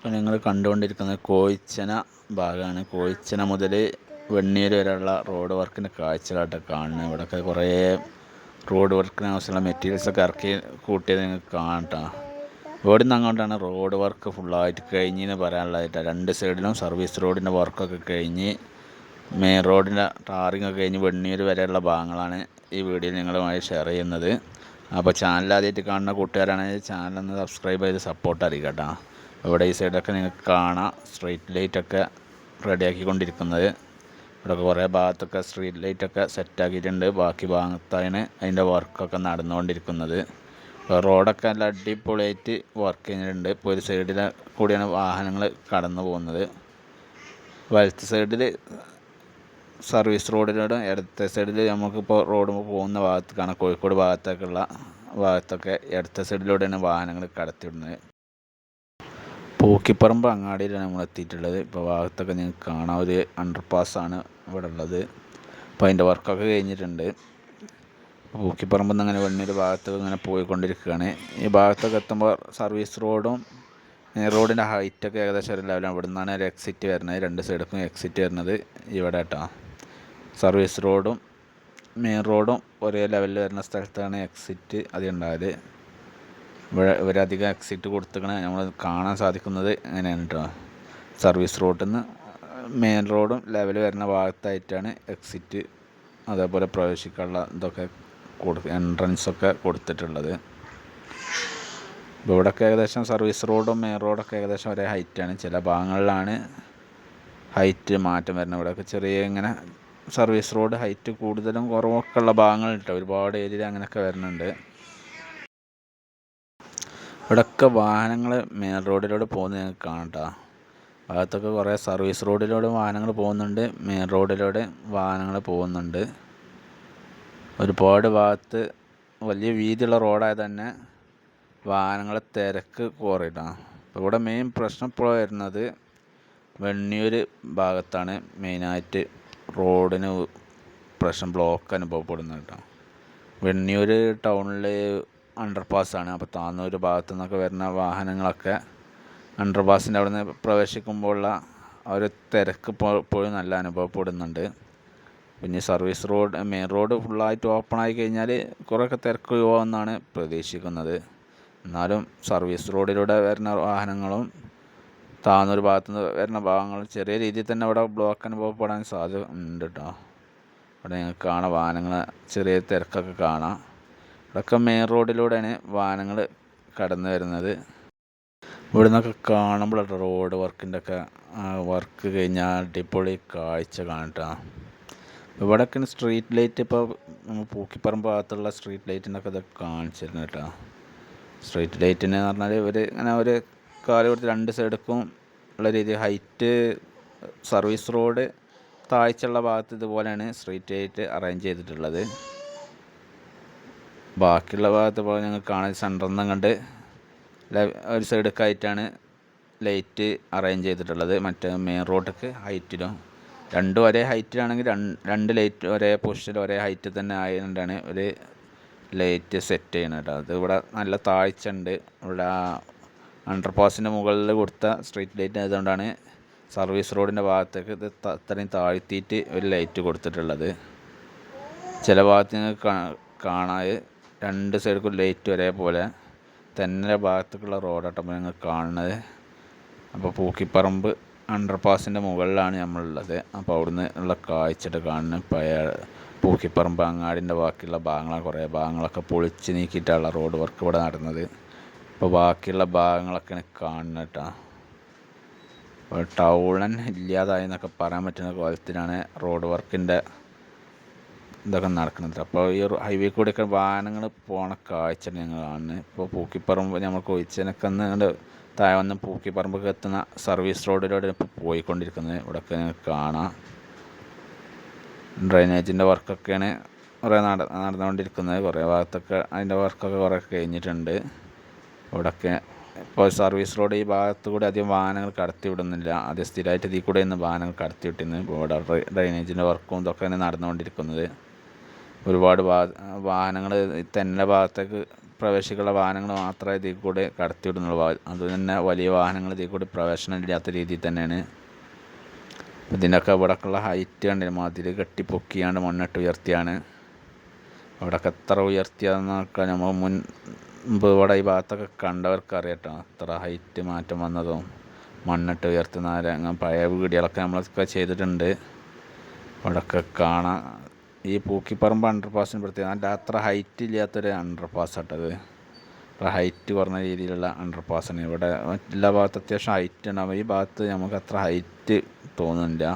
ഇപ്പോൾ നിങ്ങൾ കണ്ടുകൊണ്ടിരിക്കുന്നത് കോയിച്ചന ഭാഗമാണ്. കോയിച്ചന മുതൽ വെണ്ണീർ വരെയുള്ള റോഡ് വർക്കിന്റെ കാഴ്ചകളായിട്ട് കാണുന്നത്. ഇവിടെയൊക്കെ കുറേ റോഡ് വർക്കിന് ആവശ്യമുള്ള മെറ്റീരിയൽസൊക്കെ ഇറക്കി കൂട്ടിയത് നിങ്ങൾക്ക് കാണട്ടോ ഇവിടെ നിന്ന് അങ്ങോട്ടാണ് റോഡ് വർക്ക് ഫുള്ളായിട്ട് കഴിഞ്ഞെന്ന് പറയാനുള്ളതായിട്ട് രണ്ട് സൈഡിലും സർവീസ് റോഡിന്റെ വർക്കൊക്കെ കഴിഞ്ഞ് മെയിൻ റോഡിന്റെ ടാറിങ് ഒക്കെ കഴിഞ്ഞ് വെണ്ണീർ വരെയുള്ള ഭാഗങ്ങളാണ് ഈ വീഡിയോ നിങ്ങളുമായി ഷെയർ ചെയ്യുന്നത്. അപ്പോൾ ചാനൽ ആദ്യമായിട്ട് കാണുന്ന കൂട്ടുകാരാണെങ്കിൽ ചാനലൊന്ന് സബ്സ്ക്രൈബ് ചെയ്ത് സപ്പോർട്ട് അറിയിക്കട്ടോ കേട്ടോ. ഇവിടെ ഈ സൈഡൊക്കെ നിങ്ങൾക്ക് കാണാം. സ്ട്രീറ്റ് ലൈറ്റൊക്കെ റെഡിയാക്കിക്കൊണ്ടിരിക്കുന്നത് ഇവിടെ കുറേ ഭാഗത്തൊക്കെ സ്ട്രീറ്റ് ലൈറ്റൊക്കെ സെറ്റാക്കിയിട്ടുണ്ട് ബാക്കി ഭാഗത്താണ് അതിന്റെ വർക്കൊക്കെ നടന്നുകൊണ്ടിരിക്കുന്നത്. റോഡൊക്കെ നല്ല അടിപൊളിയായിട്ട് വർക്ക് ചെയ്യുന്നുണ്ട് ഇപ്പോൾ ഒരു സൈഡിൽ കൂടിയാണ് വാഹനങ്ങൾ കടന്നു പോകുന്നത്. വലത്ത് സൈഡിൽ സർവീസ് റോഡിലൂടെ ഇടത്തെ സൈഡിൽ നമുക്കിപ്പോൾ റോഡ് പോകുന്ന ഭാഗത്തേക്കാണ് കോഴിക്കോട് ഭാഗത്തേക്കുള്ള ഭാഗത്തൊക്കെ ഇടത്തെ സൈഡിലൂടെയാണ് വാഹനങ്ങൾ കടത്തിവിടുന്നത്. പൂക്കിപ്പറമ്പ് അങ്ങാടിയിലാണ് നമ്മൾ എത്തിയിട്ടുള്ളത്. ഇപ്പോൾ ഭാഗത്തൊക്കെ നിങ്ങൾക്ക് കാണാം. ഒരു അണ്ടർ പാസ്സാണ് ഇവിടെ ഉള്ളത്. അപ്പോൾ അതിന്റെ വർക്കൊക്കെ കഴിഞ്ഞിട്ടുണ്ട്. പൂക്കിപ്പറമ്പിൽ നിന്ന് അങ്ങനെ വെണ്ണൂർ ഭാഗത്തൊക്കെ ഇങ്ങനെ പോയിക്കൊണ്ടിരിക്കുകയാണ്. ഈ ഭാഗത്തൊക്കെ എത്തുമ്പോൾ സർവീസ് റോഡും റോഡിന്റെ ഹൈറ്റൊക്കെ ഏകദേശം ഒരു ലെവലാണ് ഇവിടെ നിന്നാണ് ഒരു എക്സിറ്റ് വരുന്നത്. രണ്ട് സൈഡിലും എക്സിറ്റ് വരുന്നത് ഇവിടെ കേട്ടോ സർവീസ് റോഡും മെയിൻ റോഡും ഒരേ ലെവലിൽ വരുന്ന സ്ഥലത്താണ് എക്സിറ്റ് അത് ഉണ്ടായത്. ഇവിടെ ഇവരധികം എക്സിറ്റ് കൊടുത്തിക്കണ നമ്മൾ കാണാൻ സാധിക്കുന്നത് എങ്ങനെയാണ് കേട്ടോ സർവീസ് റോഡിൽ നിന്ന് മെയിൻ റോഡും ലെവൽ വരുന്ന ഭാഗത്തായിട്ടാണ് എക്സിറ്റ് അതേപോലെ പ്രവേശിക്കാനുള്ള ഇതൊക്കെ കൊടു എൻട്രൻസൊക്കെ കൊടുത്തിട്ടുള്ളത്. ഇവിടെയൊക്കെ ഏകദേശം സർവീസ് റോഡും മെയിൻ റോഡൊക്കെ ഏകദേശം ഒരേ ഹൈറ്റാണ് ചില ഭാഗങ്ങളിലാണ് ഹൈറ്റ് മാറ്റം വരുന്നത്. ഇവിടെയൊക്കെ ചെറിയ ഇങ്ങനെ സർവീസ് റോഡ് ഹൈറ്റ് കൂടുതലും കുറവൊക്കെ ഉള്ള ഭാഗങ്ങളുണ്ട്. ഒരുപാട് ഏരിയയിൽ അങ്ങനെയൊക്കെ വരുന്നുണ്ട്. ഇവിടെയൊക്കെ വാഹനങ്ങൾ മെയിൻ റോഡിലൂടെ പോകുന്നത് ഞങ്ങൾക്ക് കാണാം കേട്ടോ ഭാഗത്തൊക്കെ കുറേ സർവീസ് റോഡിലൂടെ വാഹനങ്ങൾ പോകുന്നുണ്ട് മെയിൻ റോഡിലൂടെ വാഹനങ്ങൾ പോകുന്നുണ്ട്. ഒരുപാട് ഭാഗത്ത് വലിയ വീതിയുള്ള റോഡായ തന്നെ വാഹനങ്ങളെ തിരക്ക് കുറയിട്ടാണ് അപ്പോൾ ഇവിടെ മെയിൻ പ്രശ്നം ഇപ്പോൾ വരുന്നത് വെണ്ണിയൂർ ഭാഗത്താണ് മെയിനായിട്ട് റോഡിന് പ്രശ്നം ബ്ലോക്ക് അനുഭവപ്പെടുന്നത് കേട്ടോ വെണ്ണിയൂർ ടൗണിൽ അണ്ടർപാസ്സാണ് അപ്പോൾ താന്നൂർ ഭാഗത്തു നിന്നൊക്കെ വരുന്ന വാഹനങ്ങളൊക്കെ അണ്ടർപാസിന്റെ അവിടെ നിന്ന് പ്രവേശിക്കുമ്പോഴുള്ള ആ ഒരു തിരക്ക് ഇപ്പോഴും നല്ല അനുഭവപ്പെടുന്നുണ്ട്. പിന്നെ സർവീസ് റോഡ് മെയിൻ റോഡ് ഫുള്ളായിട്ട് ഓപ്പൺ ആയി കഴിഞ്ഞാൽ കുറേയൊക്കെ തിരക്ക് പോകുമെന്നാണ് പ്രതീക്ഷിക്കുന്നത്. എന്നാലും സർവീസ് റോഡിലൂടെ വരുന്ന വാഹനങ്ങളും താന്നൂർ ഭാഗത്തു നിന്ന് വരുന്ന ഭാഗങ്ങളും ചെറിയ രീതിയിൽ തന്നെ അവിടെ ബ്ലോക്ക് അനുഭവപ്പെടാൻ സാധ്യത ഉണ്ട് കേട്ടോ അവിടെ ഞങ്ങൾക്ക് കാണാം വാഹനങ്ങൾ ചെറിയ തിരക്കൊക്കെ കാണാം. ഇവിടെയൊക്കെ മെയിൻ റോഡിലൂടെയാണ് വാഹനങ്ങൾ കടന്നു വരുന്നത്. ഇവിടെ നിന്നൊക്കെ കാണുമ്പോൾ റോഡ് വർക്കിന്റെ ഒക്കെ വർക്ക് കഴിഞ്ഞാൽ അടിപൊളി കാഴ്ച കാണട്ടാ. ഇവിടെയൊക്കെ സ്ട്രീറ്റ് ലൈറ്റ് ഇപ്പോൾ നമ്മൾ പൂക്കിപ്പറമ്പ് ഭാഗത്തുള്ള സ്ട്രീറ്റ് ലൈറ്റിനൊക്കെ ഇതൊക്കെ കാണിച്ചിരുന്നു കേട്ടോ സ്ട്രീറ്റ് ലൈറ്റിന് എന്ന് പറഞ്ഞാൽ ഒരു ഇങ്ങനെ ഒരു കാൽ കൊടുത്ത് രണ്ട് സൈഡിക്കും ഉള്ള രീതി ഹൈറ്റ് സർവീസ് റോഡ് താഴ്ചയുള്ള ഭാഗത്ത് ഇതുപോലെയാണ് സ്ട്രീറ്റ് ലൈറ്റ് അറേഞ്ച് ചെയ്തിട്ടുള്ളത്. ബാക്കിയുള്ള ഭാഗത്ത് പോലെ ഞങ്ങൾ കാണാൻ സെന്ററിൽ നിന്ന് കണ്ട് ഒരു സൈഡൊക്കെ ആയിട്ടാണ് ലൈറ്റ് അറേഞ്ച് ചെയ്തിട്ടുള്ളത്. മറ്റേ മെയിൻ റോഡൊക്കെ ഹൈറ്റിലും രണ്ടും ഒരേ ഹൈറ്റിലാണെങ്കിൽ രണ്ട് ലൈറ്റ് ഒരേ പൊസിഷനിൽ ഒരേ ഹൈറ്റിൽ തന്നെ ആയതുകൊണ്ടാണ് ഒരു ലൈറ്റ് സെറ്റ് ചെയ്യുന്നത് കേട്ടോ. അത് ഇവിടെ നല്ല താഴ്ച ഉണ്ട്. ഇവിടെ അണ്ടർ പാസിന്റെ മുകളിൽ കൊടുത്ത സ്ട്രീറ്റ് ലൈറ്റ് ആയതുകൊണ്ടാണ് സർവീസ് റോഡിന്റെ ഭാഗത്തേക്ക് ഇത് അത്രയും താഴ്ത്തിയിട്ട് ഒരു ലൈറ്റ് കൊടുത്തിട്ടുള്ളത്. ചില ഭാഗത്ത് നിങ്ങൾക്ക് കാണാൻ രണ്ട് സൈഡിലും ലൈറ്റ് ഒരേപോലെ. തെന്നല ഭാഗത്തേക്കുള്ള റോഡാട്ടപ്പോൾ ഞങ്ങൾ കാണുന്നത്. അപ്പോൾ പൂക്കിപ്പറമ്പ് അണ്ടർപാസിന്റെ മുകളിലാണ് നമ്മളുള്ളത്. അപ്പോൾ അവിടുന്ന് ഉള്ള കാഴ്ചയിട്ട് കാണുന്നത് പഴയ പൂക്കിപ്പറമ്പ് അങ്ങാടിന്റെ ബാക്കിയുള്ള ഭാഗങ്ങൾ കുറേ ഭാഗങ്ങളൊക്കെ പൊളിച്ച് നീക്കിയിട്ടാണ് റോഡ് വർക്ക് ഇവിടെ നടന്നത്. അപ്പോൾ ബാക്കിയുള്ള ഭാഗങ്ങളൊക്കെയാണ് കാണുന്നത് കേട്ടോ. ടൗണൻ ഇല്ലാതായി എന്നൊക്കെ പറയാൻ പറ്റുന്ന കോലത്തിലാണ് റോഡ് വർക്കിന്റെ ഇതൊക്കെ നടക്കുന്നത് അപ്പോൾ ഈ ഹൈവേ കൂടെയൊക്കെ വാഹനങ്ങൾ പോണ കാഴ്ച ഞങ്ങൾ കാണുന്നത്. ഇപ്പോൾ പൂക്കിപ്പറമ്പ് നമ്മൾ കൊയിച്ചനൊക്കെ ഒന്ന് താഴെ വന്ന് പൂക്കിപ്പറമ്പൊക്കെ എത്തുന്ന സർവീസ് റോഡിലൂടെ ഇപ്പോൾ പോയിക്കൊണ്ടിരിക്കുന്നത്. ഇവിടെയൊക്കെ ഞങ്ങൾക്ക് കാണാം. ഡ്രൈനേജിന്റെ വർക്കൊക്കെയാണ് കുറേ നട നടന്നുകൊണ്ടിരിക്കുന്നത്. കുറേ ഭാഗത്തൊക്കെ അതിന്റെ വർക്കൊക്കെ കുറേ കഴിഞ്ഞിട്ടുണ്ട്. ഇവിടെയൊക്കെ ഇപ്പോൾ സർവീസ് റോഡ് ഈ ഭാഗത്ത് കൂടെ അധികം വാഹനങ്ങൾ കടത്തി വിടുന്നില്ല. അത് സ്ഥിരമായിട്ട് ഇതിൽ കൂടെ ഇന്ന് വാഹനങ്ങൾ കടത്തി വിട്ടിരുന്നു ഇപ്പോൾ ഇവിടെ ഡ്രൈനേജിന്റെ വർക്കും ഇതൊക്കെയാണ് നടന്നുകൊണ്ടിരിക്കുന്നത്. ഒരുപാട് വാഹനങ്ങൾ തന്നെ ഭാഗത്തേക്ക് പ്രവേശിക്കുള്ള വാഹനങ്ങൾ മാത്രമേ ഇതിൽ കൂടെ കടത്തി വിടുന്നുള്ളൂ അത് തന്നെ വലിയ വാഹനങ്ങൾ ഇതിൽ കൂടി പ്രവേശനം ഇല്ലാത്ത രീതിയിൽ തന്നെയാണ്. ഇതിന്റെയൊക്കെ ഇവിടെയൊക്കെയുള്ള ഹൈറ്റ് കണ്ടില്ല മതിൽ കെട്ടി പൊക്കിയാണ്ട് മണ്ണിട്ട് ഉയർത്തിയാണ്. ഇവിടെയൊക്കെ എത്ര ഉയർത്തിയതെന്നൊക്കെ നമ്മൾ മുൻപ് ഇവിടെ ഈ ഭാഗത്തൊക്കെ കണ്ടവർക്ക് അറിയട്ടോ എത്ര ഹൈറ്റ് മാറ്റം വന്നതും മണ്ണിട്ട് ഉയർത്തുന്ന പഴയ വീടുകളൊക്കെ നമ്മളൊക്കെ ചെയ്തിട്ടുണ്ട്. ഇവിടെയൊക്കെ കാണാം ഈ പൂക്കിപ്പറമ്പ് അണ്ടർ പാസിന് പ്രത്യേകം. അതിന്റെ അത്ര ഹൈറ്റ് ഇല്ലാത്തൊരു അണ്ടർ പാസ് ആട്ടത് അത്ര ഹൈറ്റ് കുറഞ്ഞ രീതിയിലുള്ള അണ്ടർ പാസ്സാണ് ഇവിടെ എല്ലാ ഭാഗത്ത് അത്യാവശ്യം ഹൈറ്റ് ഉണ്ടാവും ഈ ഭാഗത്ത് നമുക്ക് അത്ര ഹൈറ്റ് തോന്നുന്നില്ല.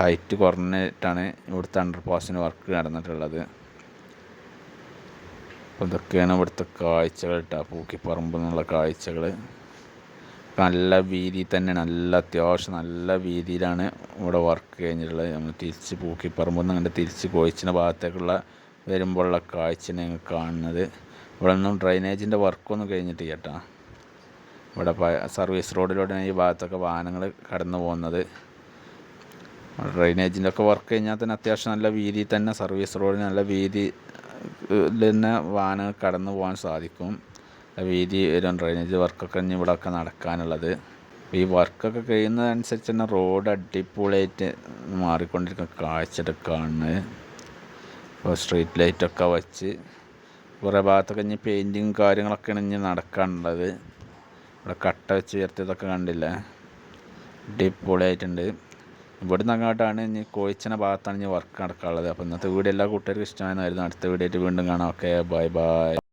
ഹൈറ്റ് കുറഞ്ഞിട്ടാണ് ഇവിടുത്തെ അണ്ടർ പാസിന് വർക്ക് നടന്നിട്ടുള്ളത്. അപ്പോൾ ഇതൊക്കെയാണ് ഇവിടുത്തെ കാഴ്ചകൾ കേട്ടോ പൂക്കിപ്പറമ്പ് എന്നുള്ള കാഴ്ചകൾ നല്ല വീതി തന്നെ നല്ല അത്യാവശ്യം നല്ല വീതിയിലാണ് ഇവിടെ വർക്ക് കഴിഞ്ഞിട്ടുള്ളത്. നമ്മൾ തിരിച്ച് പൂക്കിപ്പറമ്പിൽ നിന്ന് അങ്ങനെ തിരിച്ച് കോഴിച്ചിന്റെ ഭാഗത്തേക്കുള്ള വരുമ്പോഴുള്ള കാഴ്ചയാണ് ഞങ്ങൾ കാണുന്നത്. ഇവിടെ ഒന്നും ഡ്രൈനേജിന്റെ വർക്കൊന്നും കഴിഞ്ഞിട്ട് ചേട്ടാ ഇവിടെ സർവീസ് റോഡിലൂടെ ഈ ഭാഗത്തൊക്കെ വാഹനങ്ങൾ കടന്നു പോകുന്നത്. ഡ്രൈനേജിന്റെ ഒക്കെ വർക്ക് കഴിഞ്ഞാൽ തന്നെ അത്യാവശ്യം നല്ല വീതി തന്നെ സർവീസ് റോഡിന് നല്ല വീതി തന്നെ വാഹനങ്ങൾ കടന്നു പോകാൻ സാധിക്കും. വീതി വരും. ഡ്രൈനേജ് വർക്കൊക്കെ ഇനി ഇവിടെയൊക്കെ നടക്കാനുള്ളത്. ഈ വർക്കൊക്കെ കഴിയുന്നതനുസരിച്ച് തന്നെ റോഡ് അടിപൊളിയായിട്ട് മാറിക്കൊണ്ടിരിക്കുന്ന കാഴ്ചയൊക്കെ കാണുന്നത് ഇപ്പോൾ സ്ട്രീറ്റ് ലൈറ്റൊക്കെ വച്ച് കുറേ ഭാഗത്തൊക്കെ ഇനി പെയിന്റിങ് കാര്യങ്ങളൊക്കെയാണ് ഇനി നടക്കാനുള്ളത്. ഇവിടെ കട്ട വെച്ച് ഉയർത്തിയതൊക്കെ കണ്ടില്ല? അടിപൊളിയായിട്ടുണ്ട്. ഇവിടുന്ന് അങ്ങോട്ടാണ് ഇനി കോഴിച്ചന ഭാഗത്താണ് ഇനി വർക്ക് നടക്കാനുള്ളത്. അപ്പോൾ ഇന്നത്തെ വീഡിയോ എല്ലാ കൂട്ടുകാർക്കും ഇഷ്ടമായിരുന്നു അടുത്ത വീഡിയോ ആയിട്ട് വീണ്ടും കാണാം. Okay bye bye